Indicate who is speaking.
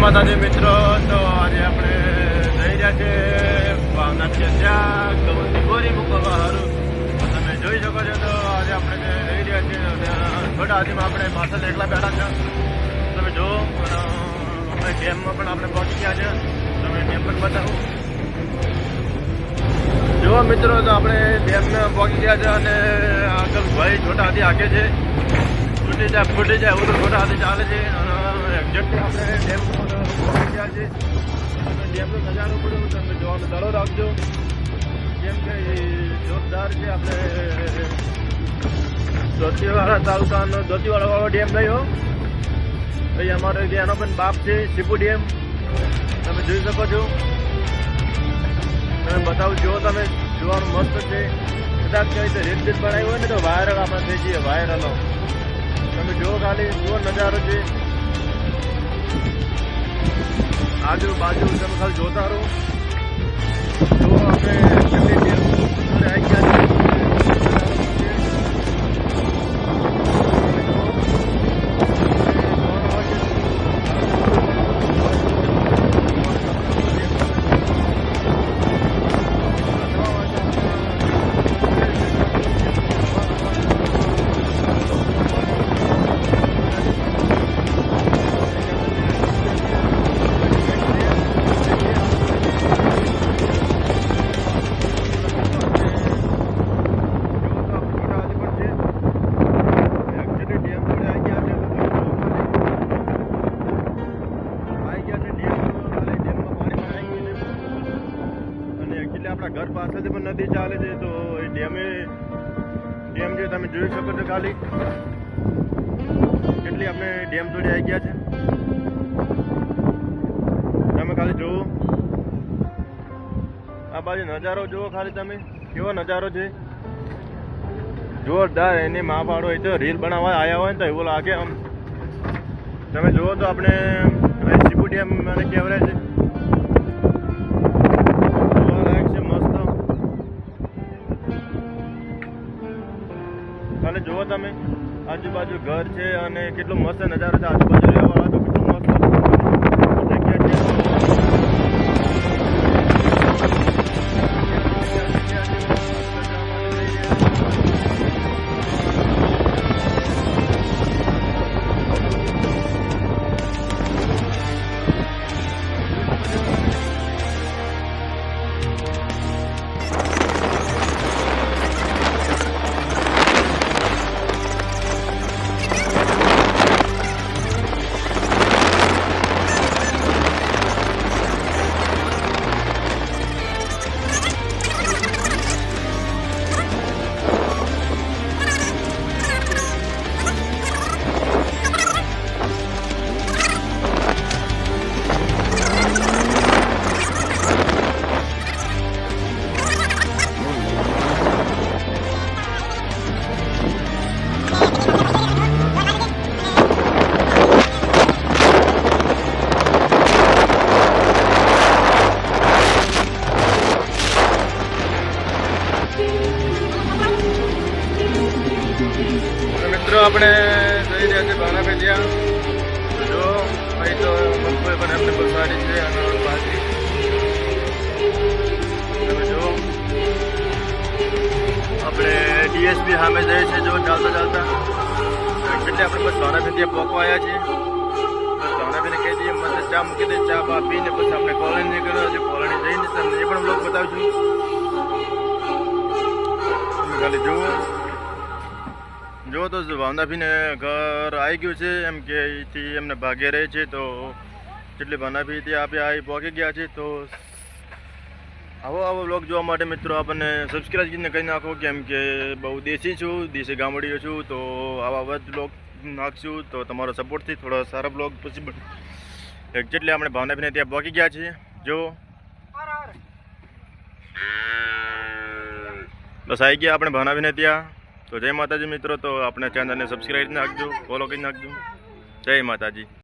Speaker 1: માતાજી મિત્રો, તો આજે આપણે જઈ રહ્યા છે ભાવનાથ ત્યાં ગવતી બોરી મૂકવા સારું તમે જોઈ શકો છો, તો આજે આપણે જે જઈ રહ્યા છીએ થોડા હાથીમાં આપણે પાછળ એકલા બેઠા છે. તમે જો આપણે ડેમમાં પણ આપણે પહોંચી ગયા છે. તમે ડેમ પણ બતાવું. જો મિત્રો, તો આપણે ડેમમાં પહોંચી ગયા છે અને આગળ ભાઈ છોટા હાથી આગે છે. ફૂટી જાય ફૂટી જાય, એવું તો છોટા હાથી ચાલે છે. અને એક્ઝેક્ટ આપણે ડેમ પર પહોંચી ગયા છે તમે તમે જોવાનો દડો રાખજો જેમ કે જોરદાર છે આપણે ધોતીવાળા તાલુકાનો ધોતીવાળા વાળો ડેમ રહ્યો અહીં અમારો એનો પણ બાપ છે શિપુ ડેમ તમે જોઈ શકો છો તમે બતાવું જો તમે જોવાનું મસ્ત છે કદાચ કઈ રીતે રીત રીત હોય ને તો વાયરલ આપણે થઈ જઈએ વાયરલો તમે જુઓ ખાલી જુઓ નજારો છે. આજુબાજુ તમે ખાલી જોતા રહો. જો આપણે કેટલી ડેમ આવી ગયા આપણા ઘર પાસેથી પણ નદી ચાલે છે, તો એ ડેમે ડેમ જે તમે જોઈ શકો છો ખાલી. કેટલી આપણે ડેમ જોડે આવી ગયા છે. તમે ખાલી જુઓ. આ બાજુ નજારો જુઓ ખાલી તમે. કેવો નજારો છે. જોરદાર એની મા પાડો એ તો રીલ બનાવવા આવ્યા હોય ને તો એવું લાગે આમ. તમે જુઓ તો આપણે સીપુ ડેમ મને કહેવાય છે. ખાલી જુઓ તમે આજુબાજુ ઘર છે અને કેટલો મસ્ત નજારો છે. આજુબાજુ રહેવાળા આપણે જઈ રહ્યા છીએ ભાના ભેજિયા. જો, અહીં તો મગફળી પણ એમને બહુ સારી છે, અને બાજરી તમે જો આપણે ડીએસપી સામે જઈએ છીએ, જો, ચાલતા ચાલતા. એટલે આપણે બસ ભાના ભેજિયા પોકવા આવ્યા છીએ. બસ ભાના ભેને કહી દઈએ મને ચા મૂકી દે ચા બા પીને પછી આપણે કોલોની નીકળ્યો. છે કોલોની જઈને તમને એ પણ બ્લોગ બતાવશું તમે ખાલી જુઓ. જો તો ભાવનાભીને ઘર આવી ગયું છે, એમ કે અહીંથી એમને ભાગે રહે છે, તો જેટલી ભાવનાભી ત્યાં આપણે પહોંચી ગયા છે, તો આવો આવો બ્લોગ જોવા માટે મિત્રો આપણને સબસ્ક્રાઈબ કરીને કહી નાખો કેમ કે બહુ દેશી છું, દેશી ગામડીઓ છું, તો આવા વધ બ્લોગ નાખશું, તો તમારો સપોર્ટથી થોડો સારો બ્લોગ પછી જેટલે આપણે ભાવનાભીને ત્યાં પહોંચી ગયા છીએ. જો. બસ આવી ગયા આપણે ભાવનાભીને ત્યાં. તો જય માતાજી મિત્રો તો આપણે ચેનલને સબસ્ક્રાઈબ નાખજો ફોલો કરી નાખજો. જય માતાજી.